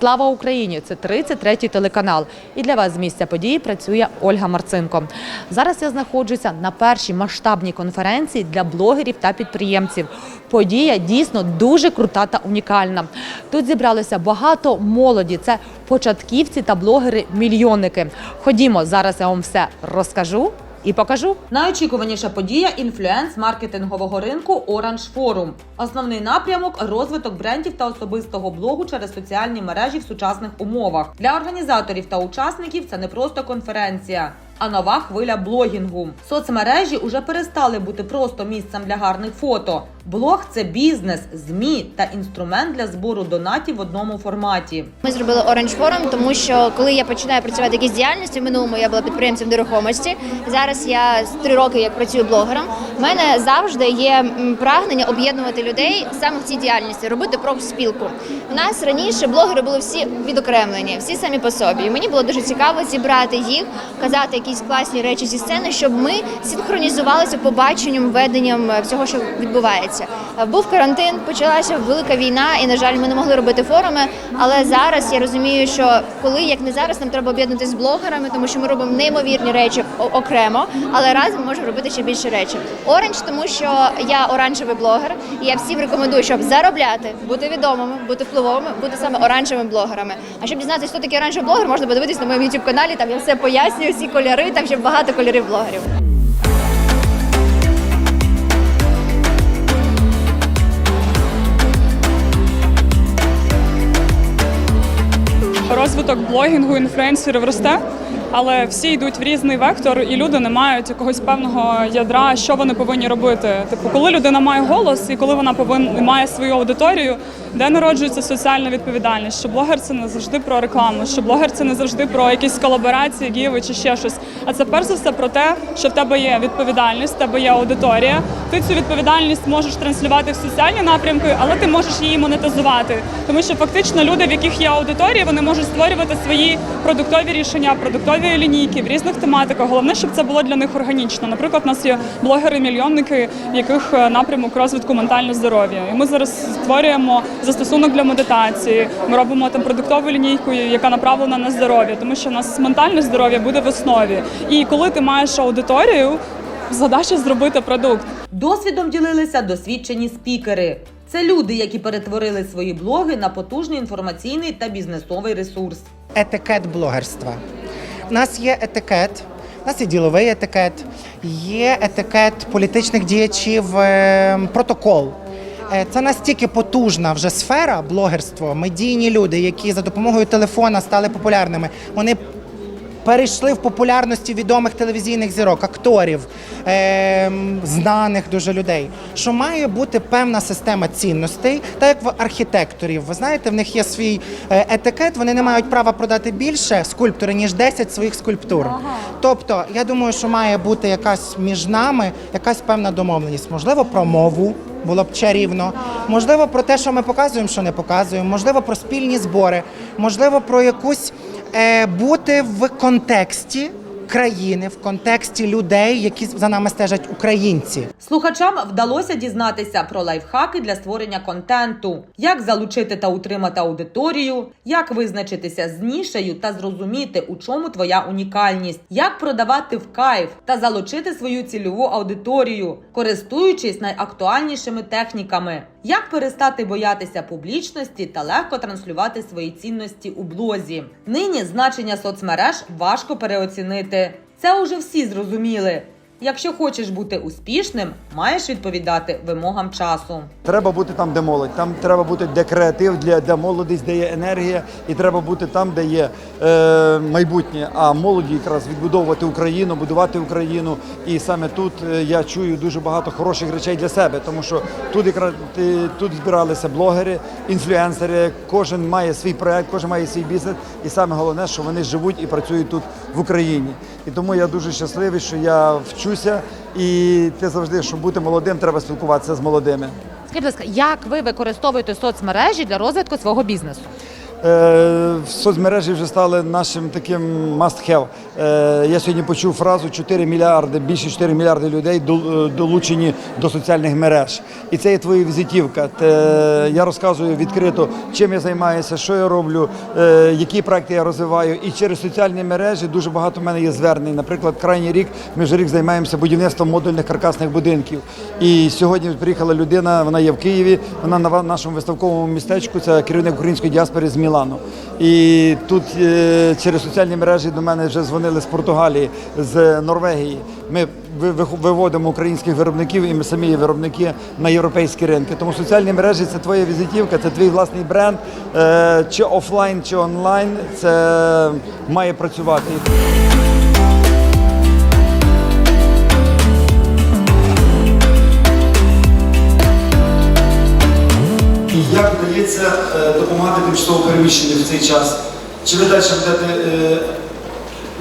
Слава Україні! Це 33-й телеканал. І для вас з місця події працює Ольга Марцинко. Зараз я знаходжуся на першій масштабній конференції для блогерів та підприємців. Подія дійсно дуже крута та унікальна. Тут зібралося багато молоді. Це початківці та блогери-мільйонники. Ходімо, зараз я вам все розкажу. І покажу найочікуваніша подія інфлюенс маркетингового ринку Orange Forum. Основний напрямок розвиток брендів та особистого блогу через соціальні мережі в сучасних умовах. Для організаторів та учасників це не просто конференція. А нова хвиля блогінгу. Соцмережі уже перестали бути просто місцем для гарних фото. Блог це бізнес, змі та інструмент для збору донатів в одному форматі. Ми зробили Orange Forum, тому що коли я починаю працювати в якійсь діяльності, в минулому я була підприємцем нерухомості. Зараз я три роки як працюю блогером. У мене завжди є прагнення об'єднувати людей саме в цій діяльності, робити профспілку. У нас раніше блогери були всі відокремлені, всі самі по собі. І мені було дуже цікаво зібрати їх, казати якісь класні речі зі сцени, щоб ми синхронізувалися побаченням, веденням е, всього, що відбувається. Е, Був карантин, почалася велика війна, і на жаль, ми не могли робити форуми. Але зараз я розумію, що коли як не зараз, нам треба об'єднатися з блогерами, тому що ми робимо неймовірні речі окремо, але разом можемо робити ще більше речі. Оранж, тому що я оранжевий блогер, і я всім рекомендую, щоб заробляти, бути відомими, бути впливовими, бути саме оранжевими блогерами. А щоб дізнатися, хто такий оранжевий блогер, можна подивитись на моєму youtube каналі. Там я все пояснюю, всі кольори, там ще багато кольорів блогерів. розвиток блогінгу інфлюенсерів росте, але всі йдуть в різний вектор, і люди не мають якогось певного ядра, що вони повинні робити. Типу, коли людина має голос і коли вона повинна має свою аудиторію, де народжується соціальна відповідальність, що блогер це не завжди про рекламу, що блогер це не завжди про якісь колаборації, гіви чи ще щось. А це перш за все про те, що в тебе є відповідальність, в тебе є аудиторія. Ти цю відповідальність можеш транслювати в соціальні напрямки, але ти можеш її монетизувати. Тому що фактично люди, в яких є аудиторія, вони можуть створювати свої продуктові рішення, продуктові лінійки в різних тематиках. Головне, щоб це було для них органічно. Наприклад, у нас є блогери-мільйонники, в яких е, напрямок розвитку ментального здоров'я. І ми зараз створюємо застосунок для медитації. Ми робимо там продуктову лінійку, яка направлена на здоров'я, тому що у нас ментальне здоров'я буде в основі. І коли ти маєш аудиторію, задача зробити продукт. Досвідом ділилися досвідчені спікери. Це люди, які перетворили свої блоги на потужний інформаційний та бізнесовий ресурс. етикет блогерства. Нас є етикет, у нас є діловий етикет, є етикет політичних діячів, е, протокол. Е, Це настільки потужна вже сфера блогерство, медійні люди, які за допомогою телефона стали популярними. Вони перейшли в популярності відомих телевізійних зірок, акторів, е, знаних дуже людей. Що має бути певна система цінностей, так як в архітекторів. Ви знаєте, в них є свій е, етикет, вони не мають права продати більше скульптори, ніж 10 своїх скульптур. Тобто, я думаю, що має бути якась між нами, якась певна домовленість, можливо, про мову. Було б чарівно, можливо, про те, що ми показуємо, що не показуємо, можливо, про спільні збори, можливо, про якусь бути в контексті країни, в контексті людей, які за нами стежать українці. Слухачам вдалося дізнатися про лайфхаки для створення контенту, як залучити та утримати аудиторію, як визначитися з нішею та зрозуміти, у чому твоя унікальність, як продавати в кайф та залучити свою цільову аудиторію, користуючись найактуальнішими техніками, як перестати боятися публічності та легко транслювати свої цінності у блозі. Нині значення соцмереж важко переоцінити. Це уже всі зрозуміли. Якщо хочеш бути успішним, маєш відповідати вимогам часу. Треба бути там, де молодь. Там треба бути де креатив, для де молодість, де є енергія, і треба бути там, де є е, майбутнє. А молоді якраз відбудовувати Україну, будувати Україну. І саме тут е, я чую дуже багато хороших речей для себе, тому що тут якраз тут збиралися блогери, інфлюенсери. Кожен має свій проект, кожен має свій бізнес. І саме головне, що вони живуть і працюють тут в Україні. І тому я дуже щасливий, що я вчуся. І ти завжди, щоб бути молодим, треба спілкуватися з молодими. Скажіть, будь ласка, як ви використовуєте соцмережі для розвитку свого бізнесу? Е, соцмережі вже стали нашим таким must-have. Е, я сьогодні почув фразу 4 мільярди, більше 4 мільярди людей е, долучені до соціальних мереж. І це є твоя візитівка. Я розказую відкрито, чим я займаюся, що я роблю, які проекти я розвиваю. І через соціальні мережі дуже багато в мене є звернень. Наприклад, крайній рік ми вже рік займаємося будівництвом модульних каркасних будинків. І сьогодні приїхала людина, вона є в Києві, вона на нашому виставковому містечку, це керівник української діаспори з Мілану. І тут е, через соціальні мережі до мене вже дзвонили з Португалії, з Норвегії. Ми виводимо українських виробників, і ми самі є виробники на європейські ринки. Тому соціальні мережі це твоя візитівка, це твій власний бренд, е, чи офлайн, чи онлайн. Це має працювати. Як вдається е, допомагати тимчасово переміщеним в цей час? Чи ви далі будете е,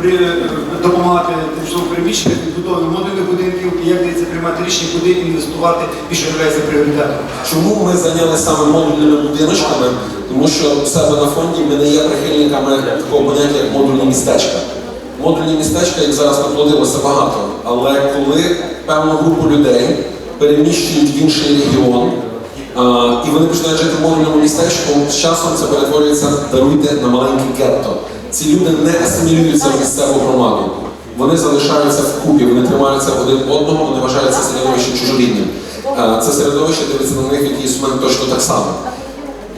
е, допомагати тимчасово переміщеним відбудові модульних будинків? І як вдається приймати рішення, куди інвестувати і що є пріоритетом? Чому ми зайнялися саме модульними будиночками? Тому що в себе на фонді ми не є прихильниками такого поняття, як модульні містечка. Модульні містечка, як зараз наплодилося багато, але коли певну групу людей переміщують в інший регіон, і вони починають жити в модульному містечку, з часом це перетворюється, даруйте, на маленьке гетто. Ці люди не асимілюються в місцеву громаду. Вони залишаються в купі, вони тримаються один одного, вони вважаються середовищем чужорідним. Е, Це середовище дивиться на них в якийсь точно так само.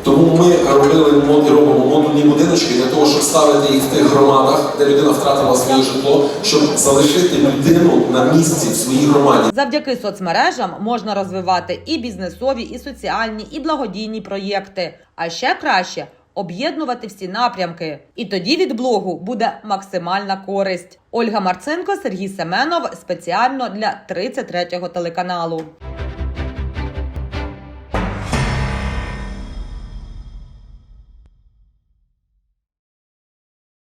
Тому ми робили робимо модульні будиночки для того, щоб ставити їх в тих громадах, де людина втратила своє житло, щоб залишити людину на місці в своїй громаді. Завдяки соцмережам можна розвивати і бізнесові, і соціальні, і благодійні проєкти. А ще краще об'єднувати всі напрямки. І тоді від блогу буде максимальна користь. Ольга Марцинко, Сергій Семенов спеціально для 33-го телеканалу.